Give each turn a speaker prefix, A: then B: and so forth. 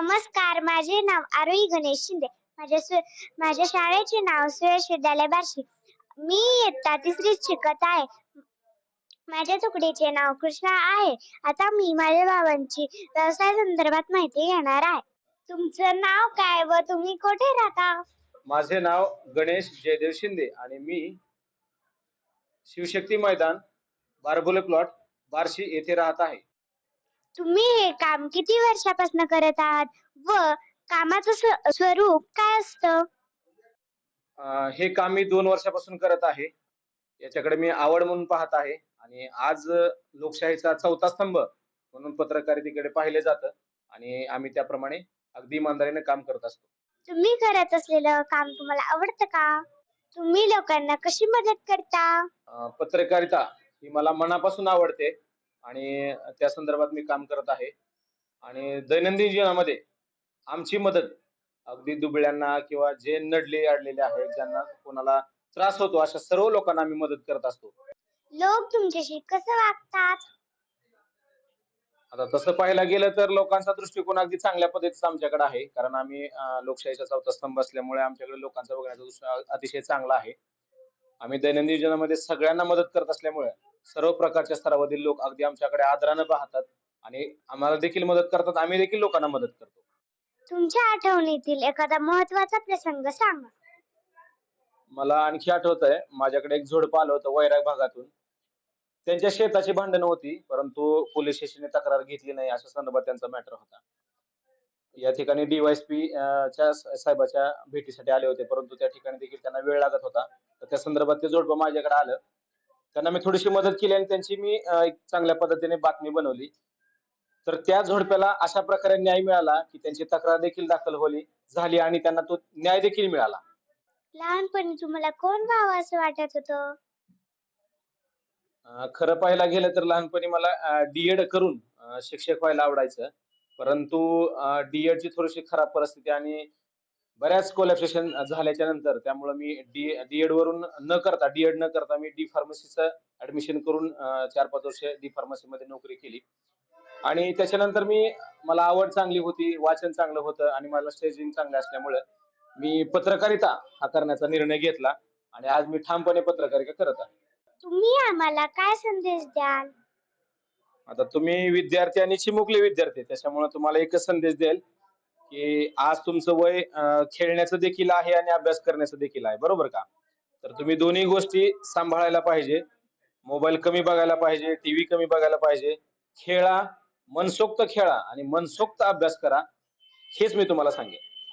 A: नमस्कार माझे नाव आरोही गणेश शिंदे. माझ्या माझ्या शाळेचे नाव सुयश विद्यालय बार्शी. मी इयत्ता तिसरीत शिकत आहे. माझ्या तुकडीचे नाव कृष्णा आहे. आता मी माझ्या बाबांची व्यवसाय संदर्भात माहिती घेणार आहे. तुमचं नाव काय व तुम्ही कुठे राहता?
B: माझे नाव गणेश जयदेव शिंदे आणि मी शिवशक्ती मैदान बारबुले प्लॉट बार्शी येथे राहत आहे.
A: तुम्ही हे काम किती वर्षापासून करत आहात? व कामाचं स्व- स्वरूप काय असतं?
B: हे काम मी दोन वर्षापासून करत आहे. याच्याकडे मी आवड म्हणून पाहत आहे. आणि आज लोकशाहीचा चौथा स्तंभ म्हणून पत्रकारितेकडे पाहिले जातं. आणि आम्ही त्याप्रमाणे अगदी इमानदारीने काम करत असतो.
A: तुम्ही करत असलेलं काम तुम्हाला आवडतं का? तुम्ही लोकांना कशी मदत करता?
B: पत्रकारिता ही मला मनापासून आवडते. आणि त्या संदर्भात मी काम करत आहे. आणि दैनंदिन जीवनामध्ये आमची मदत अगदी दुबळ्यांना किंवा जे नडले अडलेले आहेत ज्यांना कोणाला त्रास होतो अशा सर्व लोकांना आम्ही मदत करत असतो.
A: लोक तुमच्याशी कसं वागतात?
B: आता तसं पाहायला गेलं तर लोकांचा दृष्टिकोन अगदी चांगल्या पद्धतीचा आमच्याकडे आहे. कारण आम्ही लोकशाहीचा चौथा स्तंभ असल्यामुळे आमच्याकडे लोकांचा बघण्याचा दृष्टी अतिशय चांगला आहे. आम्ही दैनंदिन जीवनामध्ये सगळ्यांना मदत करत असल्यामुळे सर्व प्रकारच्या स्तरावरील लोक अगदी आमच्याकडे आदरानं पाहतात आणि आम्हाला देखील मदत करतात. आम्ही देखील लोकांना मदत करतो.
A: तुमच्या आठवणीतील एखादा महत्त्वाचा प्रसंग सांगा.
B: मला आणखी आठवत आहे माझ्याकडे एक झोडपं आलं होतं वैराग भागातून. त्यांच्या शेताची भांडणं होती परंतु पोलीस स्टेशनने तक्रार घेतली नाही अशा संदर्भात त्यांचा मॅटर होता. या ठिकाणी डीवायसपी च्या साहेबाच्या भेटीसाठी आले होते परंतु त्या ठिकाणी देखील त्यांना वेळ लागत होता. तर त्या संदर्भात ते जोडपं माझ्याकडे आलं. त्यांना मी थोडीशी मदत केली आणि त्यांची मी एक चांगल्या पद्धतीने बातमी बनवली. तर त्या झोडप्याला अशा प्रकारे न्याय मिळाला की त्यांची तक्रार देखील दाखल होली झाली आणि त्यांना तो न्याय देखील मिळाला.
A: लहानपणी तुम्हाला कोण व्हावं असं वाटत होतं?
B: अं, खरं पाहायला गेलं तर लहानपणी मला डीएड करून अं, शिक्षक व्हायला आवडायचं. परंतु डीएड ची थोडीशी खराब परिस्थिती आणि बऱ्याच कोलॅप्सेशन झाल्याच्यानंतर त्यामुळे मी डी डीएड वरून न करता डीएड न करता मी डी फार्मसीचं ऍडमिशन करून चार पाच वर्ष डी फार्मसी मध्ये नोकरी केली. आणि त्याच्यानंतर मी मला आवड चांगली होती वाचन चांगलं होतं आणि मला स्टेजिंग चांगलं असल्यामुळे मी पत्रकारिता हा करण्याचा निर्णय घेतला आणि आज मी ठामपणे पत्रकारिता करत आहे.
A: तुम्ही आम्हाला काय संदेश द्याल?
B: आता तुम्ही विद्यार्थी आणि चिमुकले विद्यार्थी त्याच्यामुळे तुम्हाला एकच संदेश देईल की आज तुमचं वय खेळण्याचं देखील आहे आणि अभ्यास करण्याचं देखील आहे. बरोबर का? तर तुम्ही दोन्ही गोष्टी सांभाळायला पाहिजे. मोबाईल कमी बघायला पाहिजे टीव्ही कमी बघायला पाहिजे. खेळा मनसोक्त खेळा आणि मनसोक्त अभ्यास करा. हेच मी तुम्हाला सांगेन.